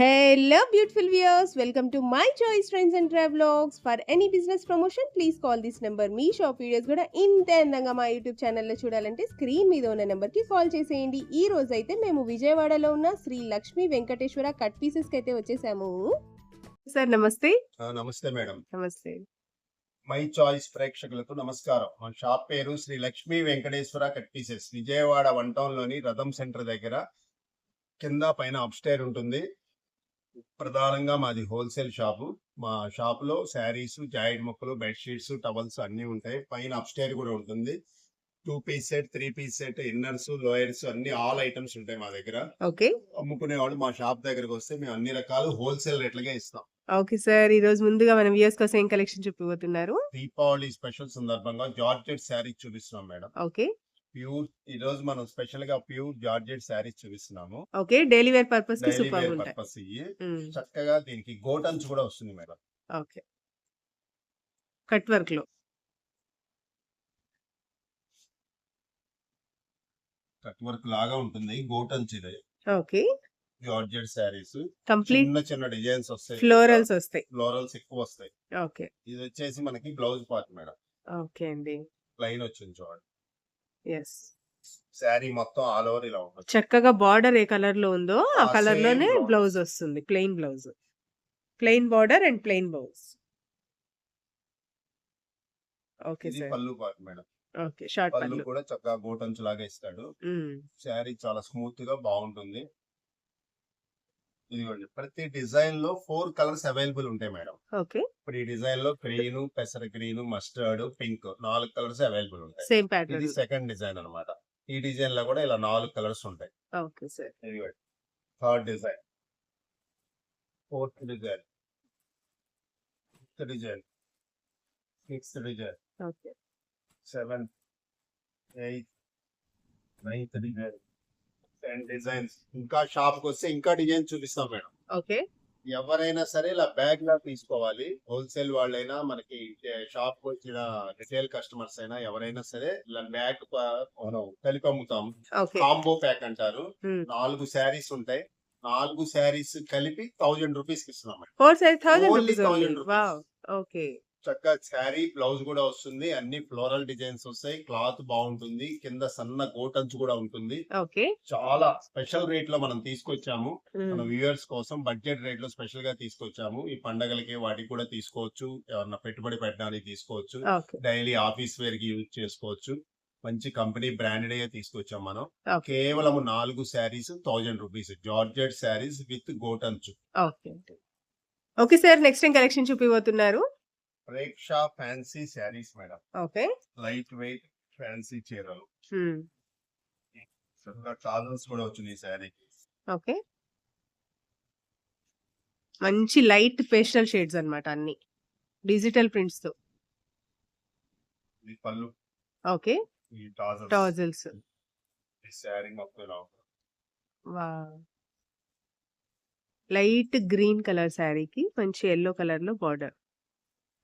Hello, beautiful viewers. Welcome to my choice trends and travelogues. For any business promotion, please call this number. మీ shop videos కూడా ఇంతే అందంగా మా YouTube ఛానల్లో చూడాలంటే స్క్రీన్ మీద ఉన్న నెంబర్కి కాల్ చేసేయండి. ఈ రోజు అయితే మేము విజయవాడలో ఉన్న శ్రీ లక్ష్మీ వెంకటేశ్వర కట్ పీసెస్కి అయితే వచ్చేసాము. సార్ నమస్తే. ఆ, నమస్తే మేడం. నమస్తే. మై చాయిస్ ప్రేక్షకులకు నమస్కారం. మన షాప్ పేరు Sri Lakshmi Venkateswara cut pieces Vijayawada one టౌన్లోని రథం సెంటర్ దగ్గర కింద పైన అప్స్టైర్ ఉంటుంది. ప్రధానంగా మాది హోల్సేల్ షాపు. మా షాప్లో శారీస్ జాయిడ్ ముక్కలు బెడ్షీట్స్ టవల్స్ అన్ని ఉంటాయి. పైన అప్స్టైర్ కూడా ఉంటుంది. Two piece set three piece set inners lowers అన్ని ఆల్ ఐటమ్స్ ఉంటాయి మా దగ్గర. ఓకే. అమ్ముకునే వాళ్ళు మా షాప్ దగ్గరకు వస్తే మేము అన్ని రకాలు హోల్సేల్ రేట్లకే ఇస్తాం. ఓకే సార్ ఈ రోజు ముందుగా మన వ్యూస్ కోసం ఏం కలెక్షన్ చూపిపోతున్నారు దీపావళి స్పెషల్ సందర్భంగా జార్జెట్ శారీ చూపిస్తున్నాం మేడం. ఓకే. ప్యూర్ ఈ రోజు మనం స్పెషల్గా ప్యూర్ జార్జెట్ శారీస్ చూపిస్తున్నాము. ఓకే డైలీ వేర్ పర్పస్కి డైలీ సూపర్ వేర్ ఉంటాయి. పర్పస్ ఇవి మ్మ్. చక్కగా దీనికి గోటన్స్ కూడా వస్తుంది మేడం. ఓకే. కట్ వర్క్లో కట్ వర్క్ లాగా ఉంటుంది గోటన్స్ ఇది. ఓకే. జార్జెట్ శారీస్. కంప్లీట్ చిన్న చిన్న డిజైన్స్ వస్తాయి. ఫ్లోరల్స్ వస్తాయి. ఫ్లోరల్స్ ఎక్కువ వస్తాయి. ఓకే. ఇది వచ్చేసి మనకి బ్లౌజ్ పార్ట్ మేడం. ఓకే అండి. ప్లెయిన్ వచ్చింది చూడండి. శారీ మొత్తం ఆల్ ఓవర్ ఇలా ఉంటుంది చక్కగా బార్డర్ ఏ కలర్లో ఉందో ఆ కలర్లోనే. బ్లౌజ్ వస్తుంది plain blouse plain border and plain blouse okay ఇది sir pallu part madam okay short pallu pallu. కూడా చక్కగా గోటన్స్ లాగా ఇస్తాడు. శారీ చాలా స్మూత్గా బాగుంటుంది. ఇదిగోండి ప్రతి డిజైన్లో ఫోర్ కలర్స్ అవైలబుల్ ఉంటాయి మేడం. ఓకే. ఇప్పుడు ఈ డిజైన్లో గ్రీన్ పెసర గ్రీన్ మస్టర్డ్ పింక్ నాలుగు కలర్స్ అవైలబుల్ ఉంటాయి. సేమ్ ఇది ప్యాటర్న్ సెకండ్ డిజైన్ అన్నమాట. ఈ డిజైన్లో కూడా ఇలా నాలుగు కలర్స్ ఉంటాయి. Okay sir. ఇదిగోండి third design. Fourth design. Fifth design. Sixth design. Okay. Seventh eighth ninth design. Ten designs ఇంకా షాప్కి వస్తే ఇంకా డిజైన్ చూపిస్తాం మేడం. ఓకే. ఎవరైనా సరే ఇలా బ్యాగ్ లా తీసుకోవాలి. హోల్సేల్ వాళ్ళైనా మనకి షాప్ వచ్చిన రిటైల్ కస్టమర్స్ అయినా ఎవరైనా సరే ఇలా బ్యాగ్ మనం కలిపి అమ్ముతాం. కాంబో ప్యాక్ అంటారు. Hmm. నాలుగు శారీస్ ఉంటాయి. నాలుగు శారీస్ కలిపి థౌజండ్ రూపీస్ ఇస్తున్నాం thousand Only rupees 1000 rupees. Wow okay చక్కగా శారీ బ్లౌజ్ కూడా వస్తుంది. అన్ని ఫ్లోరల్ డిజైన్స్ వస్తాయి. క్లాత్ బాగుంటుంది. కింద సన్న గోటన్స్ కూడా ఉంటుంది. చాలా స్పెషల్ రేట్లో మనం తీసుకొచ్చాము. మన వ్యూవర్స్ కోసం బడ్జెట్ రేట్లో స్పెషల్గా తీసుకొచ్చాము. ఈ పండగలకి వాటికి కూడా తీసుకోవచ్చు. ఎవరన్నా పెట్టుబడి పెట్టడానికి తీసుకోవచ్చు. డైలీ ఆఫీస్ వేర్కి యూజ్ చేసుకోవచ్చు. మంచి కంపెనీ బ్రాండెడ్గా తీసుకొచ్చాం మనం. కేవలం నాలుగు sarees thousand rupees. Georgette sarees with గోటన్స్. Okay sir next ఏం కలెక్షన్ చూపిపోతున్నారు ప్రేక్షా fancy sarees madam. Okay. Light weight fancy చీరలు. ట్రాజల్స్ కూడా వచ్చింది ఈ శారీకి ఓకే. మంచి లైట్ పేస్టల్ షేడ్స్ అన్నమాట అన్ని. డిజిటల్ ప్రింట్స్తో. పళ్ళు. Okay. Tassels light green colour శారీకి మంచి ఎల్లో కలర్లో బార్డర్.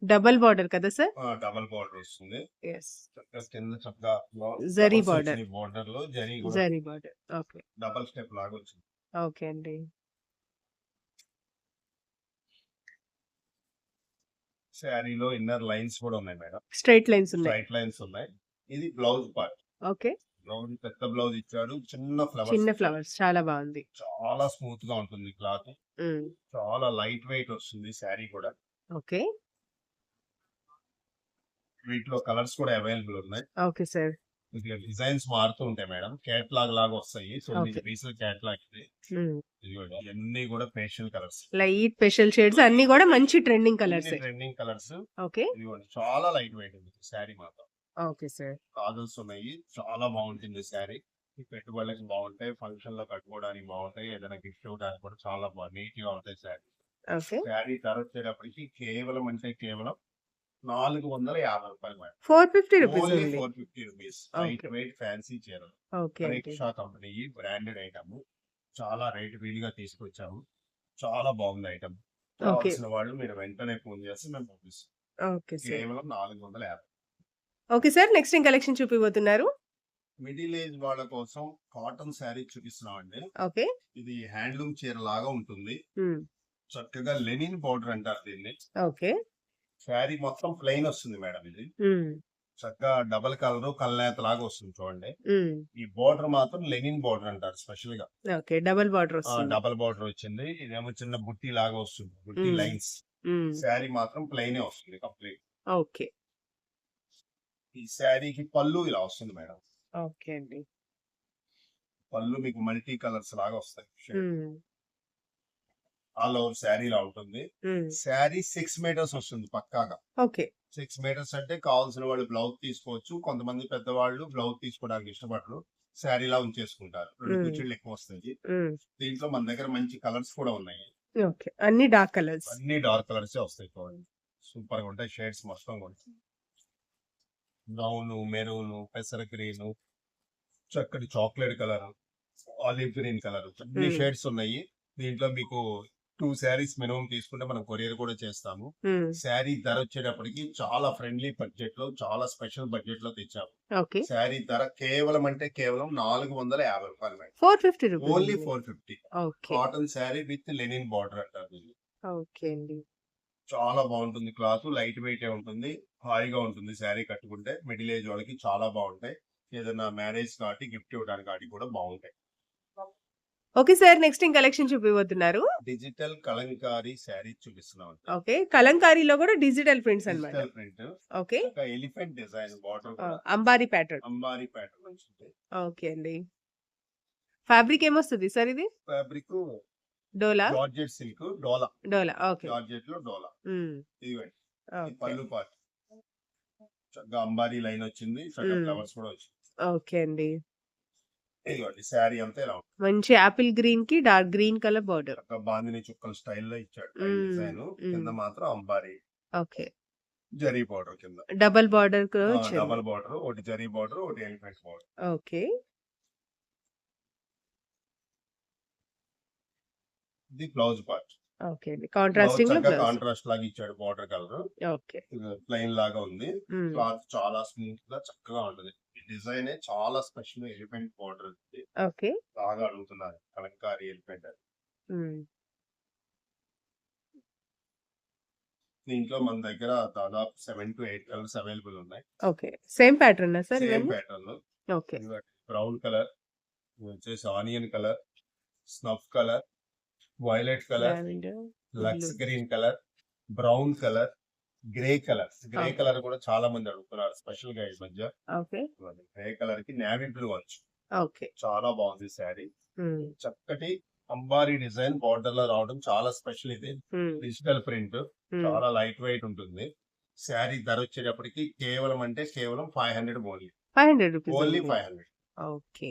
డబల్ బార్డర్ కదా సార్? డబల్ బార్డర్ వస్తుంది. కింద చక్కగా జరీ border. బార్డర్. లో zari zari border. Okay. Double step లాగా వచ్చింది. ఓకే అండి. శారీలో ఇన్నర్ లైన్స్ కూడా ఉన్నాయి మేడం. స్ట్రైట్ లైన్స్ ఉన్నాయి. స్ట్రైట్ లైన్స్ ఉన్నాయి. ఇది బ్లౌజ్ పార్ట్. ఓకే. బ్లౌజ్ పెద్ద బ్లౌజ్ ఇచ్చాడు. చిన్న చిన్న ఫ్లవర్స్. ఫ్లవర్స్ చాలా బాగుంది. చాలా స్మూత్గా ఉంటుంది క్లాత్. చాలా లైట్ వెయిట్ వస్తుంది శారీ కూడా. ఓకే. వీటిలో కలర్స్ కూడా అవైలబుల్ ఉన్నాయి. Okay sir. డిజైన్స్ మారుతూ ఉంటాయి మేడం. క్యాట్లాగ్ లాగా వస్తాయి. So Okay. పీసులు క్యాట్లాగ్ ఇది. ఇవన్నీ కూడా facial colours. Light special shades అన్ని కూడా మంచి trending colours. Trending colours. Okay. చాలా లైట్ వెయిట్ ఉంది శారీ మాత్రం. Okay sir. కాజల్స్ ఉన్నాయి. చాలా బాగుంటుంది శారీ. పెట్టుబడులకు బాగుంటాయి. ఫంక్షన్లో కట్టుకోవడానికి బాగుంటాయి. ఏదైనా గిఫ్ట్ ఇవ్వడానికి కూడా చాలా నీట్గా ఉంటాయి శారీ శారీ ధర వచ్చేటప్పటికి కేవలం అంటే కేవలం నాలుగు వందల యాభై రూపాయలు madam. Four fifty rupees four fifty rupees. Light. Weight fancy అండి పరీక్షా కంపెనీ బ్రాండెడ్ ఐటమ్ చాలా రేట్ వీలుగా తీసుకొచ్చాము. చాలా బాగుంది ఐటమ్ కావాల్సిన వాళ్ళు మీరు వెంటనే ఫోన్ చేస్తే మేము పంపిస్తాం. కేవలం నాలుగు వందల యాభై. Okay sir. నెక్స్ట్ ఏం కలెక్షన్ చూపిపోతున్నారు మిడిల్ ఏజ్ వాళ్ళ కోసం కాటన్ శారీ చూపిస్తున్నాం అండి ఓకే. ఇది హ్యాండ్లూమ్ చీర లాగా ఉంటుంది. చక్కగా లెనిన్ పౌడర్ అంటారు దీన్ని. ఓకే. శారీ మొత్తం ప్లెయిన్ వస్తుంది మేడం ఇది. చక్కగా డబల్ కలర్ కల్నేత లాగా వస్తుంది చూడండి. ఈ బోర్డర్ మాత్రం లెనిన్ బోర్డర్ అంటారు స్పెషల్గా డబల్ బార్డర్ డబల్ బోర్డర్ వచ్చింది. ఇదేమో చిన్న బుట్టి లాగా వస్తుంది బుట్టి. లైన్స్. శారీ మాత్రం ప్లెయిన్ వస్తుంది కంప్లీట్. ఓకే. ఈ శారీకి పళ్ళు ఇలా వస్తుంది మేడం. ఓకే అండి. పళ్ళు మీకు మల్టీ కలర్స్ లాగా వస్తాయి. ఆల్ ఓవర్ శారీ ఇలా ఉంటుంది శారీ సిక్స్ మీటర్స్ వస్తుంది పక్కాగా. ఓకే. సిక్స్ మీటర్స్ అంటే కావాల్సిన వాళ్ళు బ్లౌజ్ తీసుకోవచ్చు. కొంతమంది పెద్దవాళ్ళు బ్లౌజ్ తీసుకోవడానికి ఇష్టపడరు. శారీ లా ఉంచేసుకుంటారు. రెండు. కుర్చీలు ఎక్కువ వస్తాయి. ఉమ్, దీంట్లో మన దగ్గర మంచి కలర్స్ కూడా ఉన్నాయి. ఓకే. అన్ని డార్క్ కలర్స్. అన్ని డార్క్ కలర్స్ వస్తాయి సూపర్గా ఉంటాయి షేడ్స్ మొత్తం కూడా. బ్రౌన్ మెరూన్ పెసర గ్రీన్ చక్కటి chocolate colour olive green colour అన్ని. షేడ్స్ ఉన్నాయి. దీంట్లో మీకు టూ శారీస్ మినిమం తీసుకుంటే మనం కొరియర్ కూడా చేస్తాము. శారీ ధర వచ్చేటప్పటికి చాలా ఫ్రెండ్లీ బడ్జెట్లో చాలా స్పెషల్ బడ్జెట్లో తెచ్చాము శారీ ధర కేవలం అంటే కేవలం నాలుగు వందల యాభై రూపాయలు madam. Four fifty only four fifty. Cotton sari with linen border అంటారు దీన్ని. ఓకే అండి. చాలా బాగుంటుంది క్లాత్ లైట్ వెయిట్ ఉంటుంది హాయిగా ఉంటుంది శారీ కట్టుకుంటే. మిడిల్ ఏజ్ వాళ్ళకి చాలా బాగుంటాయి. ఏదైనా మ్యారేజ్ కాబట్టి గిఫ్ట్ ఇవ్వడానికి వాటికి కూడా బాగుంటాయి. Okay sir next in collection చూపిపోతున్నారు digital Kalamkari sari చూపిస్తున్నాం ఓకే. కలంకారీలో కూడా digital prints digital print. Okay. Elephant design border అంబారీ pattern. అంబారీ ప్యాటర్న్ ఓకే అండి. ఫ్యాబ్రిక్ ఏమొస్తుంది సార్ ఇది? ఫ్యాబ్రిక్ డోలా? జార్జెట్ సిల్క్ డోలా. డోలా ఓకే. జార్జెట్లో డోలా ఇదిగోండి. పళ్ళు పార్ట్ అంబారీ లైన్ వచ్చింది. ఫ్లవర్స్ కూడా వచ్చింది. ఓకే అండి. ఇదిగోండి శారీ అంతా ఇలా ఉంటుంది. మంచి యాపిల్ గ్రీన్కి డార్క్ గ్రీన్ కలర్ బార్డర్. చక్కగా బాందిని చుక్కల స్టైల్లో ఇచ్చాడు. మ్మ్. డిజైన్. కింద. మాత్రం అంబారీ ఓకే. జరీ బార్డర్ కింద. డబల్ బార్డర్ డబల్ బార్డర్ ఒకటి జరీ బార్డర్ ఒకటి ఎలిఫెంట్ బార్డర్. ఓకే. ఇది బ్లౌజ్ పార్ట్. ఓకే అండి. కాంట్రాస్టింగ్లో బ్లౌజ్. కాంట్రాస్ట్ లాగా ఇచ్చాడు బార్డర్ కలర్. ఓకే. ప్లెయిన్ లాగా ఉంది. క్లాత్ చాలా స్మూత్గా చక్కగా ఉంటుంది. డిజైన్ చాలా స్పెషల్ ఎలిఫెంట్ బార్డర్ ఓకే. బాగా అడుగుతున్నారు. కలంకారీ ఎలిఫెంట్ ఉమ్, దీంట్లో మన దగ్గర దాదాపు seven to eight colours available ఉన్నాయి. Okay. Same pattern sir same pattern. Okay. Brown colour వచ్చేసి onion colour snuff colour violet colour Lux. Green colour brown colour grey colour. Grey. Colour కూడా చాలా మంది అడుగుతున్నారు స్పెషల్గా ఈ మధ్య. గ్రే కలర్కి నావీ బ్లూ వచ్చు చాలా బాగుంది శారీ. చక్కటి అంబారీ డిజైన్ బార్డర్లో రావడం చాలా స్పెషల్ ఇది. Digital print. చాలా లైట్ వెయిట్ ఉంటుంది. శారీ ధర వచ్చేటప్పటికి కేవలం అంటే కేవలం five hundred only. Five hundred only five hundred. Okay.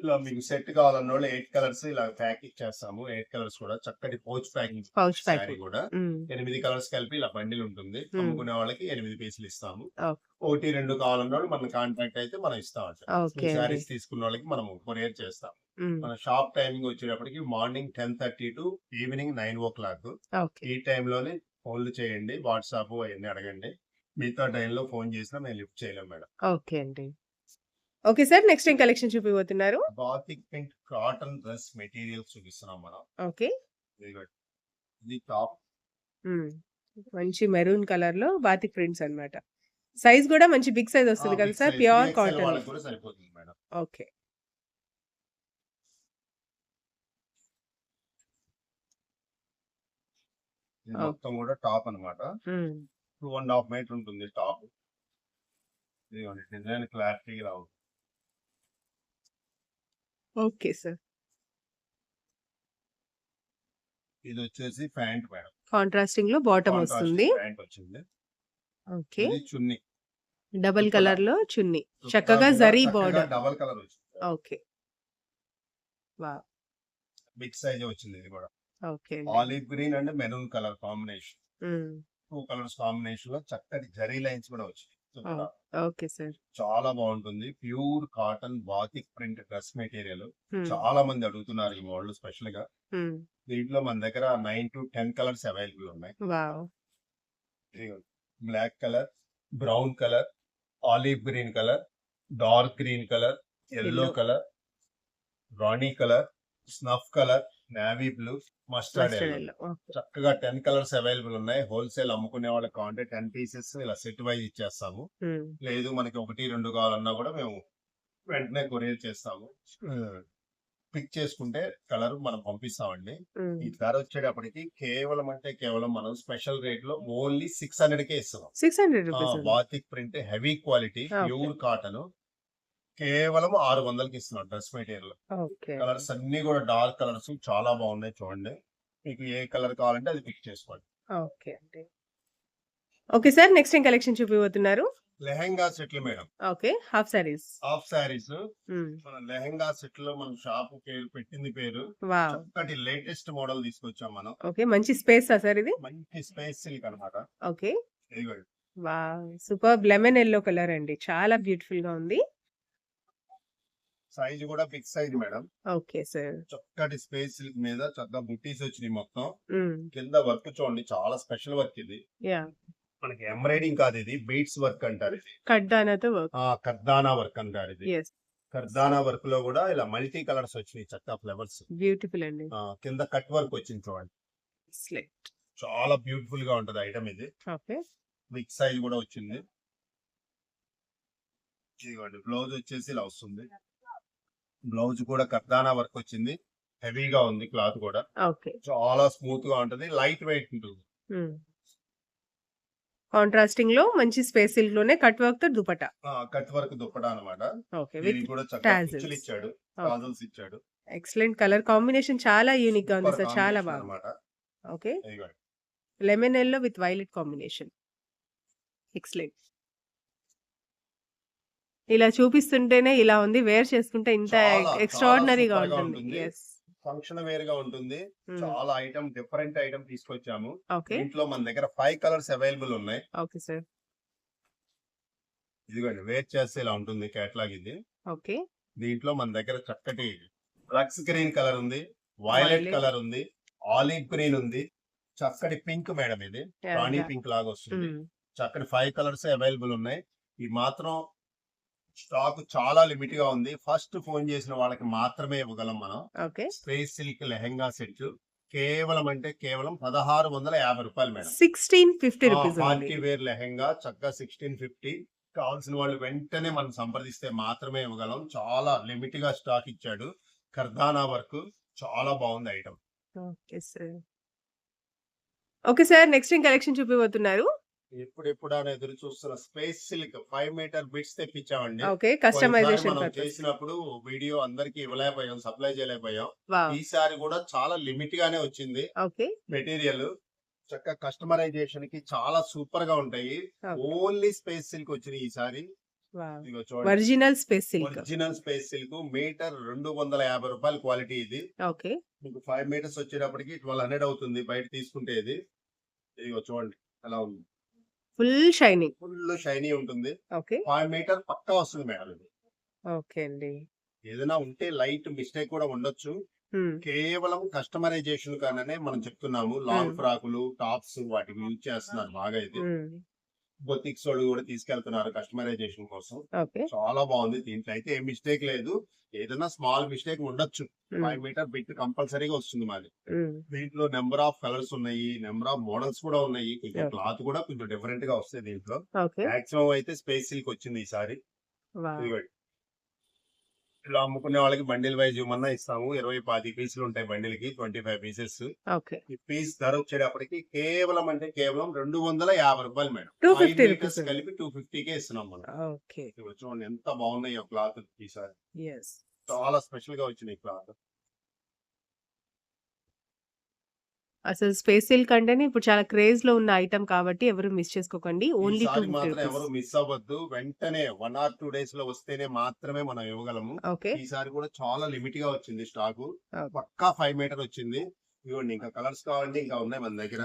ఇలా మీకు సెట్ కావాలన్న వాళ్ళు ఎయిట్ కలర్స్ ఇలా ప్యాకింగ్ చేస్తాము ఎయిట్ కలర్స్ కూడా చక్కటి పోచ్ ప్యాకింగ్ పౌచ్ ప్యాకింగ్. కూడా. ఎనిమిది కలర్స్ కలిపి ఇలా బండిల్ ఉంటుంది. అమ్ముకునే వాళ్ళకి ఎనిమిది పీసులు ఇస్తాము. ఒకటి రెండు కావాలన్న వాళ్ళు మన కాంటాక్ట్ అయితే మనం ఇస్తాం శారీస్ తీసుకున్న వాళ్ళకి మనం కొరియర్ చేస్తాం. మన షాప్ టైమింగ్ వచ్చేటప్పటికి morning ten thirty to evening nine o'clock. ఈ టైంలోనే ఫోన్లు చేయండి. వాట్సాప్ అవన్నీ అడగండి. మిగతా టైంలో ఫోన్ చేసినా మేము లిఫ్ట్ చేయలేం మేడం. ఓకే అండి. ఓకే సార్ నెక్స్ట్ ఏం collection చూపిపోతున్నారు batik print cotton dress materials చూపిస్తున్నాం మనం. ఓకే. ఇది టాప్ మంచి మెరూన్ కలర్లో బాతిక్ ప్రింట్స్ అన్నమాట. సైజ్ కూడా మంచి బిగ్ సైజ్ వస్తుంది కదా సార్ ప్యూర్ కాటన్ వాళ్ళకి కూడా సరిపోతుంది మేడం. ఓకే. మొత్తం కూడా టాప్ అన్నమాట. Um, two and half metre ఉంటుంది టాప్ డిజైన్ క్లారిటీ రావు. Okay sir. ఇది వచ్చేసి ప్యాంట్ మేడం కాంట్రాస్టింగ్లో బాటమ్ వస్తుంది. ప్యాంట్ వచ్చింది. ఓకే. ఇది చున్నీ. డబల్. కలర్లో చున్నీ. చక్కగా జరీ బార్డర్. డబల్ కలర్ వచ్చింది. ఓకే. వా బిగ్ సైజ్ వచ్చింది ఇది కూడా. Okay olive green and maroon colour combination. Two colours కాంబినేషన్లో చక్కటి జరీ లైన్స్ కూడా వచ్చింది ఓకే సార్. చాలా బాగుంటుంది. Pure cotton batik print dress material. చాలా మంది అడుగుతున్నారు ఈ మోడల్ స్పెషల్గా దీంట్లో మన దగ్గర nine to ten colours available ఉన్నాయి. Black colour brown colour olive green colour dark green colour yellow. Colour rani colour snuff colour navy blue mustard చక్కగా టెన్ కలర్స్ అవైలబుల్ ఉన్నాయి. హోల్సేల్ అమ్ముకునే వాళ్ళకి కావాలంటే టెన్ పీసెస్ ఇలా సెట్ వైజ్ ఇచ్చేస్తాము. లేదు మనకి ఒకటి రెండు కావాలన్నా కూడా మేము వెంటనే కొరియర్ చేస్తాము. పిక్ చేసుకుంటే కలర్ మనం పంపిస్తామండి. ఈ ధర వచ్చేటప్పటికి కేవలం అంటే కేవలం మనం స్పెషల్ రేట్లో ఓన్లీ సిక్స్ హండ్రెడ్ కే ఇస్తున్నాం. Six hundred batik print heavy quality. Pure cotton కేవలం ఆరు వందలకి ఇస్తున్నాం డ్రెస్ మెటీరియల్. కలర్స్ అన్ని కూడా డార్క్ కలర్స్ చాలా బాగున్నాయి చూడండి. మీకు ఏ కలర్ కావాలంటే అది పిక్ చేసుకోండి. ఓకే అండి. ఓకే సార్ నెక్స్ట్ ఏం కలెక్షన్ చూపిపోతున్నారు లెహెంగా సెట్లు madam. Okay half saris half మన లెహెంగా సెట్లో మన షాప్ పేరు పెట్టింది పేరు. వావ్. చక్కటి లేటెస్ట్ మోడల్ తీసుకొచ్చాం మనం. ఓకే మంచి స్పేస్ సార్ ఇది? మంచి స్పేస్ సిల్క్ అనమాట okay. Super. Lemon yellow colour అండి. చాలా బ్యూటిఫుల్గా ఉంది. సైజ్ కూడా big size madam. Okay sir. చక్కటి స్పేస్ సిల్క్ మీద చక్కగా బుట్టీస్ వచ్చినాయి మొత్తం. కింద వర్క్ చూడండి చాలా స్పెషల్ వర్క్ ఇది. మనకి ఎంబ్రాయిడింగ్ కాదు ఇది బీట్స్ వర్క్ అంటారు ఇది. కడ్డానాతో వర్క్. కర్దానా వర్క్ అంటారు ఇది. కర్దానా వర్క్లో కూడా ఇలా మల్టీ కలర్స్ వచ్చినాయి చక్కగా ఫ్లవర్స్. బ్యూటిఫుల్ అండి. కింద కట్ వర్క్ వచ్చింది చూడండి. చాలా బ్యూటిఫుల్గా ఉంటది ఐటమ్ ఇది. బిగ్ సైజ్ కూడా వచ్చింది. ఇదిగోండి బ్లౌజ్ వచ్చేసి ఇలా వస్తుంది. బ్లౌజ్ కూడా కర్దానా వర్క్ వచ్చింది. హెవీగా ఉంది క్లాత్ కూడా. చాలా స్మూత్గా ఉంటది. లైట్ వెయిట్ ఉంటుంది. కాంట్రాస్టింగ్లో మంచి స్పేస్ సిల్క్లోనే కట్ వర్క్తో దుపట్టా? కట్ వర్క్ దుప్పటా అనమాట ఇచ్చాడు. ఎక్సలెంట్ కలర్ కాంబినేషన్ చాలా యూనిక్గా ఉంది సార్. చాలా బాగుంది. Okay. Lemon yellow with violet combination excellent ఇలా చూపిస్తుంటేనే ఇలా ఉంది వేర్ చేసుకుంటే ఇంత ఎక్స్ట్రాడినరీగా ఉంటుంది. ఫంక్షన్ వేర్గా ఉంటుంది. చాలా ఐటమ్ డిఫరెంట్ ఐటమ్ తీసుకొచ్చాము. దీంట్లో మన దగ్గర ఫైవ్ కలర్స్ అవైలబుల్ ఉన్నాయి. ఓకే సార్ ఇదిగోండి వేర్ చేస్తే ఇలా ఉంటుంది కేటలాగ్ ఇది. ఓకే దీంట్లో మన దగ్గర చక్కటి లక్స్ గ్రీన్ కలర్ ఉంది వైలెట్. కలర్ ఉంది ఆలివ్ గ్రీన్ ఉంది చక్కటి పింక్ మేడం ఇది. రాణి పింక్ లాగా వస్తుంది. చక్కటి ఫైవ్ కలర్స్ అవైలబుల్ ఉన్నాయి. ఈ మాత్రం స్టాక్ చాలా లిమిట్గా ఉంది. ఫస్ట్ ఫోన్ చేసిన వాళ్ళకి మాత్రమే ఇవ్వగలం మనం. Okay. Space silk lehenga set. కేవలం అంటే కేవలం పదహారు వందల యాభై రూపాయలు madam. Sixteen fifty rupees party wear lehenga చక్కగా సిక్స్టీన్ ఫిఫ్టీ. కావాల్సిన వాళ్ళు వెంటనే మనం సంప్రదిస్తే మాత్రమే ఇవ్వగలం. చాలా లిమిట్గా స్టాక్ ఇచ్చాడు. కర్దానా వర్క్ చాలా బాగుంది item. Okay sir. Okay sir next ఏం కలెక్షన్ చూపిపోతున్నారు ఎప్పుడెప్పుడు అని ఎదురు చూస్తున్న space silk five metre bits తెప్పించామండి. Okay customization మనం పర్పస్. చేసినప్పుడు వీడియో అందరికి ఇవ్వలేకపోయాం సప్లై చేయలేకపోయాం. ఈసారి కూడా చాలా లిమిట్ గానే వచ్చింది. ఓకే. మెటీరియల్ చక్కగా కస్టమైజేషన్కి చాలా సూపర్గా ఉంటాయి. ఓన్లీ స్పేస్ సిల్క్ వచ్చినాయి ఈసారి. వావ్. ఇదిగో చూడండి. Original space silk. Original space silk metre రెండు వందల యాభై రూపాయల క్వాలిటీ ఇది. ఓకే. మీకు ఫైవ్ మీటర్స్ వచ్చేటప్పటికి ట్వెల్వ్ హండ్రెడ్ అవుతుంది బయట తీసుకుంటే ఇది. ఇదిగో చూడండి ఎలా ఉంది. Full shining. ఫుల్ షైనీ ఉంటుంది. ఓకే. ఫైవ్ మీటర్ పక్కా వస్తుంది మేడం ఇది. ఓకే అండి. ఏదైనా ఉంటే లైట్ మిస్టేక్ కూడా ఉండొచ్చు. కేవలం కస్టమైజేషన్ కాననే మనం చెప్తున్నాము. లాంగ్. ఫ్రాకులు టాప్స్ వాటికి యూజ్ చేస్తున్నారు బాగా ఇది బొతిక్స్ వాళ్ళు కూడా తీసుకెళ్తున్నారు కస్టమైజేషన్ కోసం. చాలా బాగుంది. దీంట్లో అయితే ఏ మిస్టేక్ లేదు. ఏదైనా స్మాల్ మిస్టేక్ ఉండొచ్చు. ఫైవ్ మీటర్ బిట్ కంపల్సరీగా వస్తుంది మాది. Hmm. దీంట్లో నెంబర్ ఆఫ్ కలర్స్ ఉన్నాయి నెంబర్ ఆఫ్ మోడల్స్ కూడా ఉన్నాయి. కొంచెం. క్లాత్ కూడా కొంచెం డిఫరెంట్గా వస్తాయి దీంట్లో. మాక్సిమం అయితే స్పేస్ సిల్క్ వచ్చింది ఈసారి. ఇలా అమ్ముకునే వాళ్ళకి బండిల్ వైజ్ ఇవ్వమన్నా ఇస్తాము. ఇరవై పాతి పీసులు ఉంటాయి బండిల్కి ట్వంటీ ఫైవ్ పీసెస్. ఓకే. ఈ పీస్ ధర వచ్చేటప్పటికి కేవలం అంటే కేవలం రెండు వందల యాభై రూపాయలు మేడం. 250 Five meters రూపీస్ కలిపి టూ కే ఇస్తున్నాం మనం. చూడండి ఎంత బాగున్నాయి క్లాత్ ఈసారి చాలా స్పెషల్గా వచ్చినాయి క్లాత్. అసలు స్పేస్ సిల్క్ అంటేనే ఇప్పుడు చాలా క్రేజ్లో ఉన్న ఐటమ్ కాబట్టి ఎవరు మిస్ చేసుకోకండి. ఓన్లీ టూ ఎవరు మిస్ అవ్వద్దు. వెంటనే వన్ ఆర్ టూ డేస్లో వస్తేనే మాత్రమే మనం ఇవ్వగలము. ఓకే. ఈసారి కూడా చాలా లిమిట్గా వచ్చింది స్టాక్. పక్కా ఫైవ్ మీటర్ వచ్చింది. ఇవ్వండి ఇంకా కలర్స్ కావాలంటే ఇంకా ఉన్నాయి మన దగ్గర.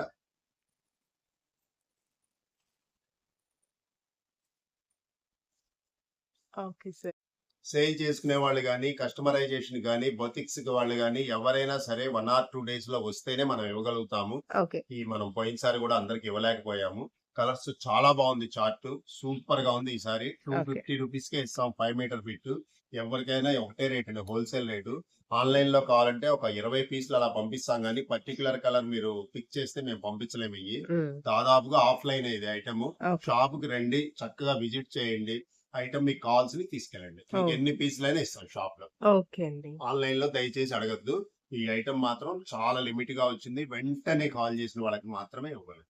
Okay sir. సేల్ చేసుకునే వాళ్ళు కానీ కస్టమరైజేషన్ కానీ బొతిక్స్ వాళ్ళు కానీ ఎవరైనా సరే వన్ ఆర్ టూ డేస్లో వస్తేనే మనం ఇవ్వగలుగుతాము. ఈ మనం పోయినసారి కూడా అందరికి ఇవ్వలేకపోయాము. కలర్స్ చాలా బాగుంది చార్ట్. సూపర్గా ఉంది ఈసారి. టూ. ఫిఫ్టీ రూపీస్ కే ఇస్తాం ఫైవ్ మీటర్ ఫిట్ ఎవరికైనా ఒకటే రేట్ అండి హోల్సేల్ రేటు. ఆన్లైన్లో కావాలంటే ఒక ఇరవై పీసులు అలా పంపిస్తాం కానీ పర్టికులర్ కలర్ మీరు పిక్ చేస్తే మేము పంపించలేము ఇవి దాదాపుగా ఆఫ్లైన్ ఇది ఐటమ్. షాప్కి రండి చక్కగా విజిట్ చేయండి. ఐటమ్ మీకు కావాల్సింది తీసుకెళ్ళండి. మీకు. ఎన్ని పీసులైనా ఇస్తాం షాప్లో ఓకే అండి. ఆన్లైన్లో దయచేసి అడగద్దు. ఈ ఐటమ్ మాత్రం చాలా లిమిట్గా వచ్చింది. వెంటనే కాల్ చేసిన వాళ్ళకి మాత్రమే ఇవ్వాలి